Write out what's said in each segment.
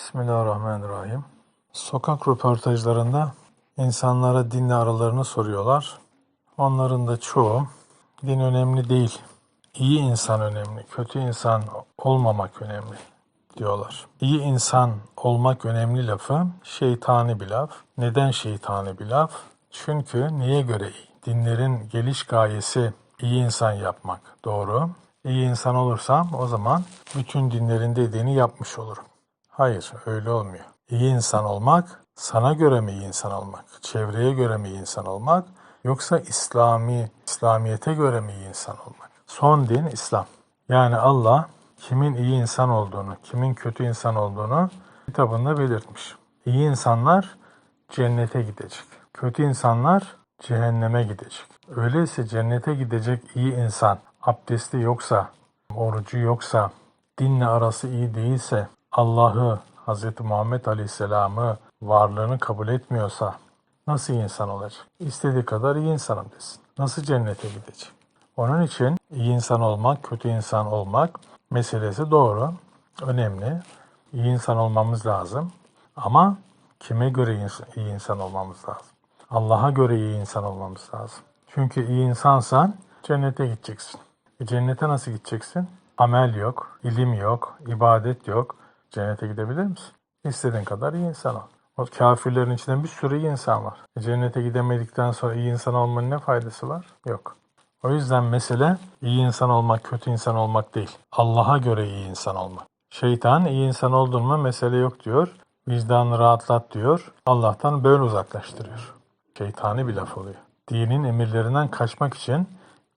Bismillahirrahmanirrahim. Sokak röportajlarında insanlara dinle aralarını soruyorlar. Onların da çoğu din önemli değil. İyi insan önemli, kötü insan olmamak önemli diyorlar. İyi insan olmak önemli lafı şeytani bir laf. Neden şeytani bir laf? Çünkü niye göre iyi? Dinlerin geliş gayesi iyi insan yapmak. Doğru. İyi insan olursam o zaman bütün dinlerin dediğini yapmış olurum. Hayır, öyle olmuyor. İyi insan olmak, sana göre mi iyi insan olmak, çevreye göre mi iyi insan olmak, yoksa İslami, İslamiyete göre mi iyi insan olmak? Son din İslam. Yani Allah kimin iyi insan olduğunu, kimin kötü insan olduğunu kitabında belirtmiş. İyi insanlar cennete gidecek. Kötü insanlar cehenneme gidecek. Öyleyse cennete gidecek iyi insan abdesti yoksa, orucu yoksa, dinle arası iyi değilse, Allah'ı, Hz. Muhammed Aleyhisselam'ı, varlığını kabul etmiyorsa nasıl insan olacak? İstediği kadar iyi insanım desin. Nasıl cennete gidecek? Onun için iyi insan olmak, kötü insan olmak meselesi doğru, önemli. İyi insan olmamız lazım. Ama kime göre iyi insan olmamız lazım? Allah'a göre iyi insan olmamız lazım. Çünkü iyi insansan cennete gideceksin. E cennete nasıl gideceksin? Amel yok, ilim yok, ibadet yok. Cennete gidebilir misin? İstediğin kadar iyi insan ol. O kafirlerin içinde bir sürü iyi insan var. E cennete gidemedikten sonra iyi insan olmanın ne faydası var? Yok. O yüzden mesele iyi insan olmak, kötü insan olmak değil. Allah'a göre iyi insan olmak. Şeytan iyi insan oldun mu mesele yok diyor. Vicdanını rahatlat diyor. Allah'tan böyle uzaklaştırıyor. Şeytani bir laf oluyor. Dinin emirlerinden kaçmak için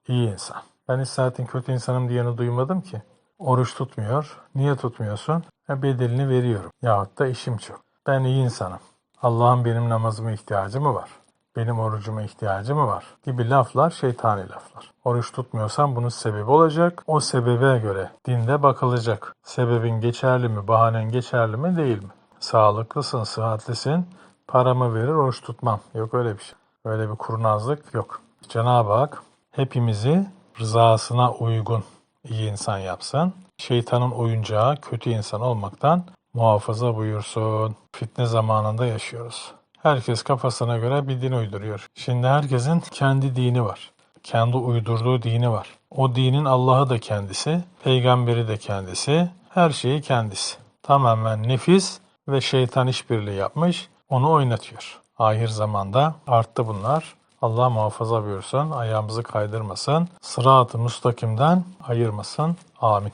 iyi insan. Ben hiç zaten kötü insanım diyeni duymadım ki. Oruç tutmuyor. Niye tutmuyorsun? Ha, bedelini veriyorum. Yahut da işim çok. Ben iyi insanım. Allah'ın benim namazıma ihtiyacı mı var? Benim orucuma ihtiyacı mı var? Gibi laflar şeytani laflar. Oruç tutmuyorsan bunun sebebi olacak. O sebebe göre dinde bakılacak. Sebebin geçerli mi, bahanen geçerli mi değil mi? Sağlıklısın, sıhhatlisin. Paramı verir, oruç tutmam. Yok öyle bir şey. Öyle bir kurnazlık yok. Cenab-ı Hak hepimizi rızasına uygun iyi insan yapsın. Şeytanın oyuncağı kötü insan olmaktan muhafaza buyursun. Fitne zamanında yaşıyoruz. Herkes kafasına göre bir din uyduruyor. Şimdi herkesin kendi dini var. Kendi uydurduğu dini var. O dinin Allah'ı da kendisi, peygamberi de kendisi, her şeyi kendisi. Tamamen nefis ve şeytan işbirliği yapmış, onu oynatıyor. Ahir zamanda arttı bunlar. Allah muhafaza buyursun, ayağımızı kaydırmasın, sırat-ı müstakimden ayırmasın. Amin.